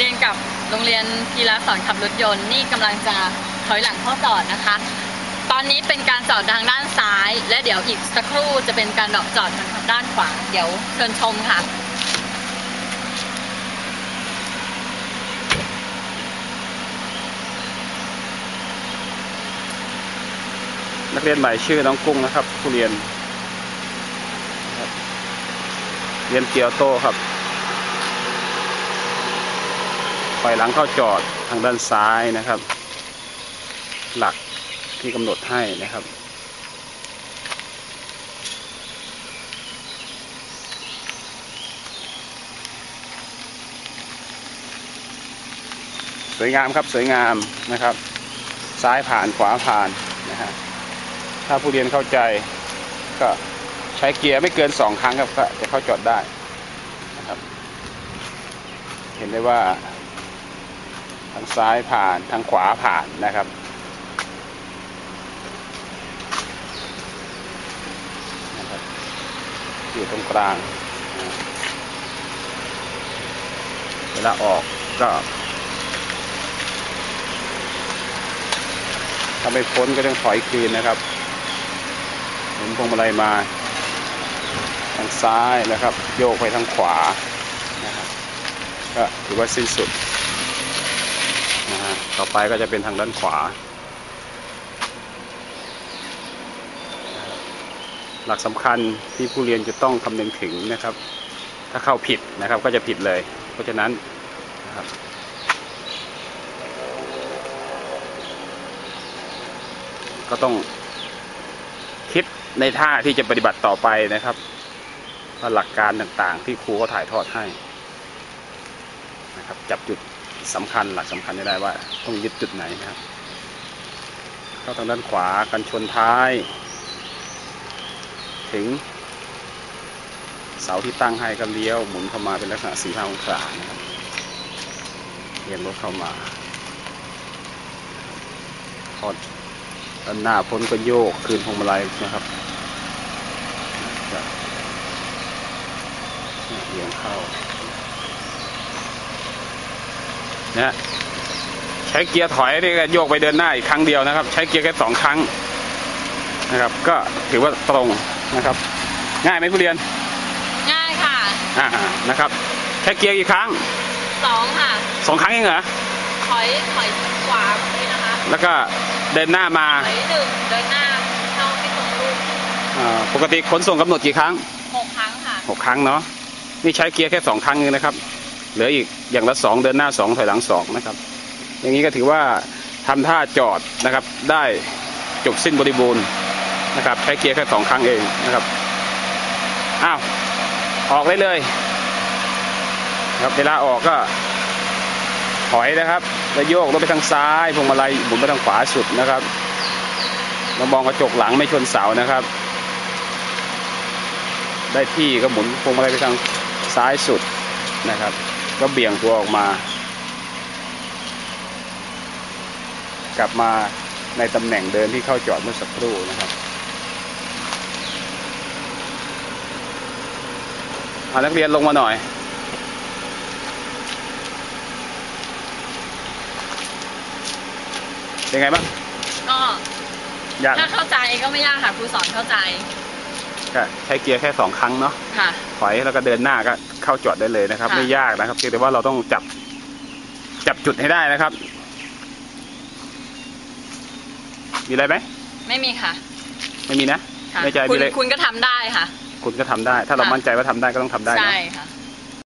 เรียนกับโรงเรียนพีระสอนขับรถยนต์นี่กำลังจะถอยหลังเข้าจอดนะคะ ตอนนี้เป็นการจอดทางด้านซ้าย และเดี๋ยวอีกสักครู่จะเป็นการดอกจอดทางด้านขวา เดี๋ยวเชิญชมค่ะนักเรียนใหม่ชื่อน้องกุ้งนะครับ ผู้เรียน เรียนเกียวโตครับ ปล่อยหลังเข้าจอดทางด้านซ้ายนะครับ หลักที่กำหนดให้นะครับ สวยงามครับสวยงามนะครับ ซ้ายผ่านขวาผ่านนะฮะถ้าผู้เรียนเข้าใจก็ใช้เกียร์ไม่เกินสองครั้งครับก็จะเข้าจอดได้นะครับ เห็นได้ว่า ทางซ้ายผ่านทางขวาผ่านนะครับ อยู่ตรงกลาง เวลาออกก็ถ้าไม่พ้นก็ต้องถอยคืนนะครับหมุนพวงมาลัยมา ทางซ้ายนะครับ โยกไปทางขวานะครับก็ถือว่าสิ้นสุด ต่อไปก็จะเป็นทางด้านขวา หลักสำคัญที่ผู้เรียนจะต้องคำนึงถึงนะครับ ถ้าเข้าผิดนะครับก็จะผิดเลย เพราะฉะนั้นนะครับก็ต้องคิดในท่าที่จะปฏิบัติต่อไปนะครับหลักการต่างๆ ที่ครูเขาถ่ายทอดให้นะครับ จับจุด สำคัญหลักสำคัญได้ว่าต้องยึดจุดไหนนะครับเข้าทางด้านขวากันชนท้าย ถึง เสาที่ตั้งให้ก็เลี้ยวหมุนเข้ามาเป็นลักษณะสี่ห้าองศานะครับเรียนรถเข้ามาทอดด้านหน้าพ้นก็โยกคืนพวงมาลัยนะครับเอียงเข้า นะใช้เกียร์ถอยนี่ก็โยกไปเดินหน้าอีกครั้งเดียวนะครับ ใช้เกียร์แค่สองครั้งนะครับ ก็ถือว่าตรงนะครับ ง่ายไหมผู้เรียนง่ายค่ะอ่านะครับ ใช้เกียร์กี่ครั้งสองค่ะสองครั้งเองเหรอถอยถอยขวาเลยนะคะแล้วก็เดินหน้ามาถอยหนึ่งเดินหน้าเข้าให้ตรงรูปอ่าปกติขนส่งกำหนดกี่ครั้งหกครั้งค่ะหกครั้งเนาะนี่ใช้เกียร์แค่สองครั้งเองนะครับ เหลืออีกอย่างละสองเดินหน้าสองถอยหลังสองนะครับ อย่างนี้ก็ถือว่าทำท่าจอดนะครับ ได้จบสิ้นบริบูรณ์นะครับ ใช้เกียร์แค่สองครั้งเองนะครับอ้าวออกได้เลยครับเวลาออกก็ถอยนะครับแล้วโยกรถไปทางซ้ายพวงมาลัยหมุนไปทางขวาสุดนะครับมามองกระจกหลังไม่ชนเสานะครับ ได้ที่ก็หมุนพวงมาลัยไปทางซ้ายสุดนะครับ ก็เบี่ยงตัวออกมา กลับมาในตำแหน่งเดินที่เข้าจอดเมื่อสักครู่นะครับเอานักเรียนลงมาหน่อย เป็นไงบ้างก็ยากไหมถ้าเข้าใจก็ไม่ยากค่ะครูสอนเข้าใจ ก็ใช้เกียร์แค่สองครั้งเนาะค่ะ ถอยแล้วก็เดินหน้าก็เข้าจอดได้เลยนะครับ ค่ะ ไม่ยากนะครับเพียงแต่ว่าเราต้องจับ จับจุดให้ได้นะครับ มีอะไรไหมไม่มีค่ะไม่มีนะค่ะไม่ใจคุมีณอะไรคุณก็ทำได้ค่ะ คุณก็ทำได้ ถ้าเราค่ะ มั่นใจว่าทำได้ก็ต้องทำได้นะ ใช่ค่ะ